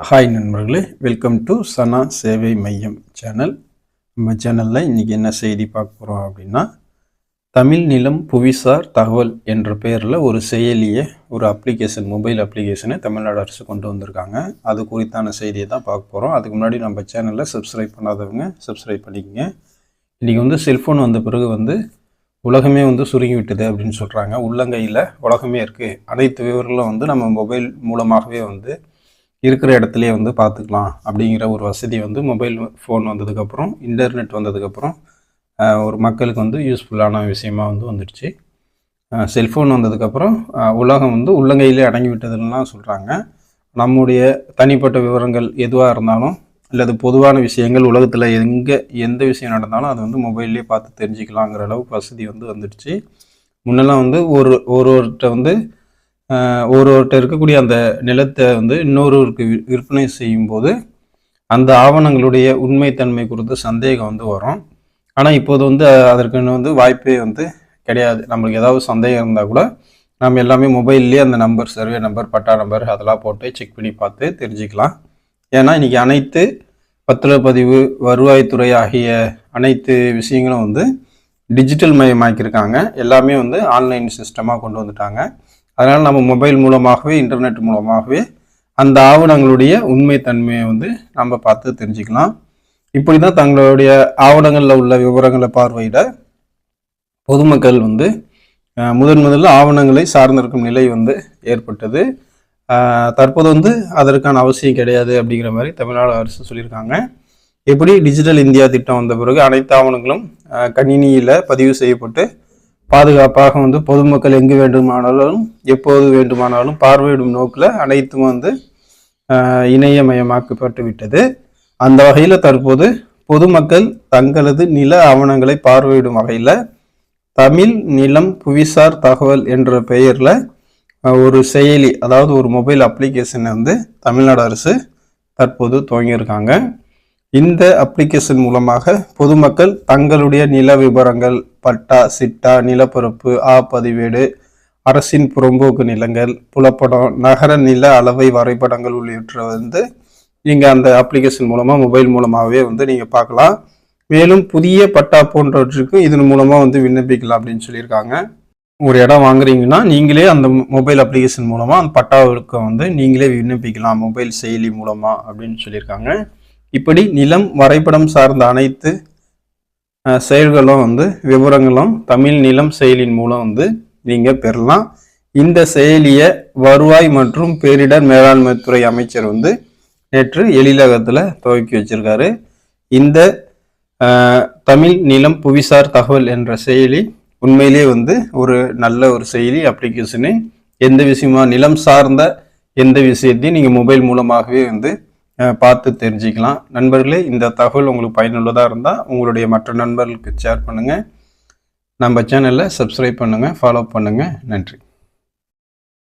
Hi நண்பர்களே welcome to சனா சேவை மையம் சேனல் நம்ம சேனலில் இன்றைக்கி என்ன செய்தி பார்க்க போகிறோம் அப்படின்னா தமிழ் நிலம் புவிசார் தகவல் என்ற பெயரில் ஒரு செயலியை ஒரு அப்ளிகேஷன் மொபைல் அப்ளிகேஷனை தமிழ்நாடு அரசு கொண்டு வந்திருக்காங்க. அது குறித்தான செய்தியை தான் பார்க்க போகிறோம் அதுக்கு முன்னாடி நம்ம சேனலில் சப்ஸ்கிரைப் பண்ணாதவங்க சப்ஸ்கிரைப் பண்ணிக்கோங்க. இன்றைக்கி வந்து செல்ஃபோன் வந்த பிறகு வந்து உலகமே வந்து சுருங்கி விட்டது அப்படின்னு சொல்கிறாங்க உள்ளங்கையில் உலகமே இருக்குது அனைத்து விவரங்களும் வந்து நம்ம மொபைல் மூலமாகவே வந்து இருக்கிற இடத்துலையே வந்து பார்த்துக்கலாம் அப்படிங்கிற ஒரு வசதி வந்து மொபைல் ஃபோன் வந்ததுக்கப்புறம் இன்டர்நெட் வந்ததுக்கப்புறம் ஒரு மக்களுக்கு வந்து யூஸ்ஃபுல்லான விஷயமா வந்து வந்துடுச்சு. செல்ஃபோன் வந்ததுக்கப்புறம் உலகம் வந்து உள்ளங்கையிலே அடங்கி விட்டதுலாம் சொல்கிறாங்க நம்முடைய தனிப்பட்ட விவரங்கள் எதுவாக இருந்தாலும் அல்லது பொதுவான விஷயங்கள் உலகத்தில் எங்கே எந்த விஷயம் நடந்தாலும் அது வந்து மொபைல்லே பார்த்து தெரிஞ்சுக்கலாங்கிற அளவுக்கு வசதி வந்து வந்துடுச்சு. முன்னெல்லாம் வந்து ஒரு ஒருவர்கிட்ட வந்து ஒரு ஒருத்தர் இருக்கக்கூடிய அந்த நிலத்தை வந்து இன்னொருவருக்கு விற்பனை செய்யும்போது அந்த ஆவணங்களுடைய உண்மைத்தன்மை குறித்து சந்தேகம் வந்து வரும். ஆனால் இப்போது வந்து அதற்கு அதற்குன்னு வந்து வாய்ப்பே வந்து கிடையாது. நம்மளுக்கு ஏதாவது சந்தேகம் இருந்தால் கூட நம்ம எல்லாமே மொபைல்லேயே அந்த number survey number patta number அதெல்லாம் போட்டு செக் பண்ணி பார்த்து தெரிஞ்சுக்கலாம். ஏன்னா இன்றைக்கி அனைத்து பத்திரப்பதிவு வருவாய்த்துறை ஆகிய அனைத்து விஷயங்களும் வந்து டிஜிட்டல் மயமாக்கியிருக்காங்க. எல்லாமே வந்து ஆன்லைன் சிஸ்டமாக கொண்டு வந்துட்டாங்க. அதனால் நம்ம மொபைல் மூலமாகவே இன்டர்நெட் மூலமாகவே அந்த ஆவணங்களுடைய உண்மைத்தன்மையை வந்து நம்ம பார்த்து தெரிஞ்சுக்கலாம். இப்படி தான் தங்களுடைய ஆவணங்களில் உள்ள விவரங்களை பார்வையிட பொதுமக்கள் வந்து முதன் முதல்ல ஆவணங்களை சார்ந்திருக்கும் நிலை வந்து ஏற்பட்டது. தற்போது வந்து அதற்கான அவசியம் கிடையாது அப்படிங்கிற மாதிரி தமிழ்நாடு அரசு சொல்லியிருக்காங்க. எப்படி டிஜிட்டல் இந்தியா திட்டம் வந்த பிறகு அனைத்து ஆவணங்களும் கணினியில் பதிவு செய்யப்பட்டு பாதுகாப்பாக வந்து பொதுமக்கள் எங்கு வேண்டுமானாலும் எப்போது வேண்டுமானாலும் பார்வையிடும் நோக்கில் அனைத்தும் வந்து இணையமயமாக்கப்பட்டு விட்டது அந்த வகையில் தற்போது பொதுமக்கள் தங்களது நில ஆவணங்களை பார்வையிடும் வகையில் தமிழ் நிலம் புவிசார் தகவல் என்ற பெயரில் ஒரு செயலி அதாவது ஒரு மொபைல் அப்ளிகேஷனை வந்து தமிழ்நாடு அரசு தற்போது துவங்கியிருக்காங்க. இந்த அப்ளிகேஷன் மூலமாக பொதுமக்கள் தங்களுடைய நில விவரங்கள் பட்டா சிட்டா நிலப்பரப்பு ஆ பதிவேடு அரசின் புறம்போக்கு நிலங்கள் புலப்படம் நகர நில அளவை வரைபடங்கள் உள்ளிட்ட வந்து நீங்கள் அந்த அப்ளிகேஷன் மூலமாக மொபைல் மூலமாகவே வந்து நீங்கள் பார்க்கலாம். மேலும் புதிய பட்டா போன்றவற்றுக்கும் இதன் மூலமாக வந்து விண்ணப்பிக்கலாம் அப்படின்னு சொல்லியிருக்காங்க. ஒரு இடம் வாங்குறீங்கன்னா நீங்களே அந்த மொபைல் அப்ளிகேஷன் மூலமாக அந்த பட்டாவுக்கு வந்து நீங்களே விண்ணப்பிக்கலாம் மொபைல் செயலி மூலமாக அப்படின்னு சொல்லியிருக்காங்க. இப்படி நிலம் வரைபடம் சார்ந்த அனைத்து செயல்களும் வந்து விவரங்களும் தமிழ் நிலம் செயலின் மூலம் வந்து நீங்கள் பெறலாம். இந்த செயலியை வருவாய் மற்றும் பேரிடர் மேலாண்மை துறை அமைச்சர் வந்து நேற்று எழிலகத்தில் துவக்கி வச்சிருக்காரு. இந்த தமிழ் நிலம் புவிசார் தகவல் என்ற செயலி உண்மையிலேயே வந்து ஒரு நல்ல ஒரு செயலி அப்ளிகேஷனு எந்த விஷயமா நிலம் சார்ந்த எந்த விஷயத்தையும் நீங்கள் மொபைல் மூலமாகவே வந்து பார்த்து தெரிஞ்சுக்கலாம். நண்பர்களே இந்த தகவல் உங்களுக்கு பயனுள்ளதாக இருந்தால் உங்களுடைய மற்ற நண்பர்களுக்கு ஷேர் பண்ணுங்கள் நம்ம சேனலை சப்ஸ்கிரைப் பண்ணுங்கள் ஃபாலோ பண்ணுங்கள் நன்றி.